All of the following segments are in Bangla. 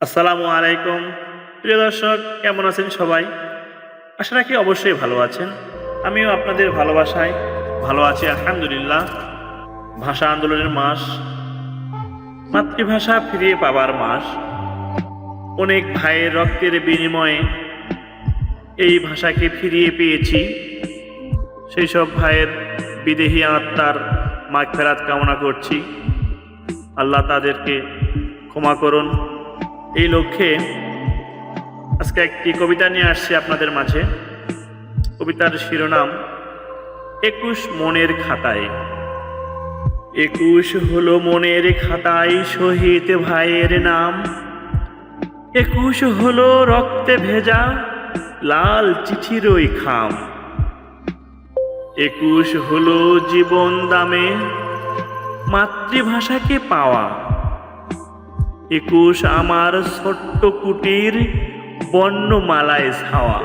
আসসালামু আলাইকুম। প্রিয় দর্শক, কেমন আছেন সবাই? আশা রাখি অবশ্যই ভালো আছেন। আমিও আপনাদের ভালোবাসায় ভালো আছি, আলহামদুলিল্লাহ। ভাষা আন্দোলনের মাস, মাতৃভাষা ফিরিয়ে পাবার মাস। অনেক ভাইয়ের রক্তের বিনিময়ে এই ভাষাকে ফিরিয়ে পেয়েছি। সেই সব ভাইয়ের বিদেহী আত্মার মাগ ফেরাত কামনা করছি। আল্লাহ তাদেরকে ক্ষমা করুন। এই লক্ষ্যে আজকে একটি কবিতা নিয়ে আসছি আপনাদের মাঝে। কবিতার শিরোনাম, একুশ মনের খাতায়। একুশ হলো মনের খাতায় শহীদ ভাইয়ের নাম। একুশ হলো রক্তে ভেজা লাল চিঠির ওই খাম। একুশ হলো জীবন দামে মাতৃভাষাকে পাওয়া একুশ আমার ছোট্ট কুটির বর্ণমালায় ছাওয়া।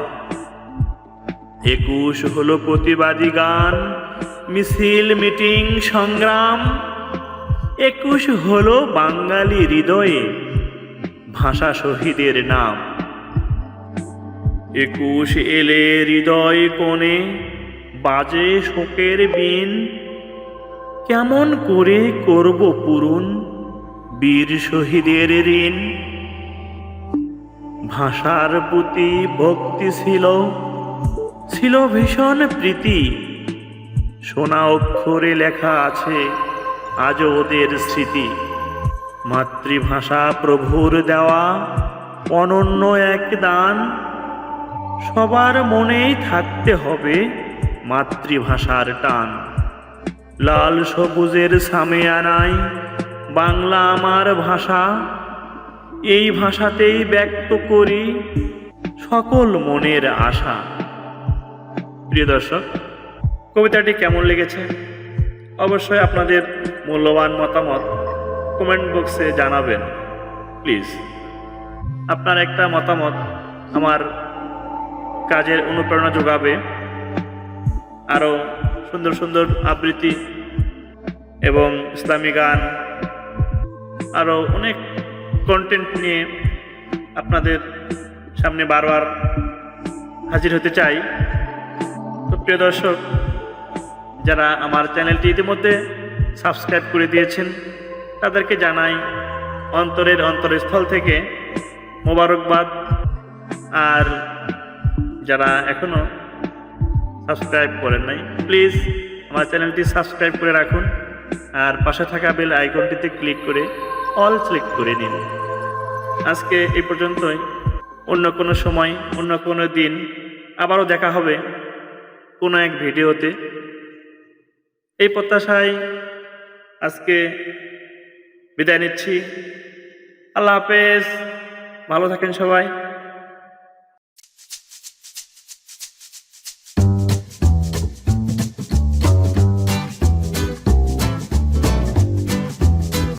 একুশ হলো প্রতিবাদী গান, মিছিল, মিটিং, সংগ্রাম। একুশ হলো বাঙালি হৃদয়ে ভাষা শহীদের নাম। একুশ এলে হৃদয় কোণে বাজে শোকের বিন। কেমন করে করব পূরণ বীর শহীদের ঋণ। ভাষার প্রতি ভক্তি ছিল ছিল ভীষণ প্রীতি। সোনা অক্ষরে লেখা আছে, আজও ওদের স্মৃতি। মাতৃভাষা প্রভুর দেওয়া, অনন্য এক দান। সবার মনেই থাকতে হবে মাতৃভাষার টান। লাল সবুজের সামে আনাই বাংলা আমার ভাষা, এই ভাষাতেই ব্যক্ত করি সকল মনের আশা। প্রিয় দর্শক, কবিতাটি কেমন লেগেছে? অবশ্যই আপনাদের মূল্যবান মতামত কমেন্ট বক্সে জানাবেন। প্লিজ, আপনার একটা মতামত আমার কাজের অনুপ্রেরণা যোগাবে। আরও সুন্দর সুন্দর আবৃত্তি এবং ইসলামী গান আরও অনেক কন্টেন্ট নিয়ে আপনাদের সামনে বারবার হাজির হতে চাই। তো প্রিয় দর্শক, যারা আমার চ্যানেলটি ইতিমধ্যে সাবস্ক্রাইব করে দিয়েছেন, তাদেরকে জানাই অন্তরের অন্তরস্থল থেকে মোবারকবাদ। আর যারা এখনও সাবস্ক্রাইব করেন নাই প্লিজ আমার চ্যানেলটি সাবস্ক্রাইব করে রাখুন। আর পাশে থাকা বেল আইকনটিতে ক্লিক করে অল সিলেক্ট করে নিন। আজকে এ পর্যন্তই। অন্য কোনো সময়, অন্য কোনো দিন আবারও দেখা হবে কোনো এক ভিডিওতে। এই প্রত্যাশায় আজকে বিদায় নিচ্ছি। আল্লাহ হাফেজ। ভালো থাকেন সবাই।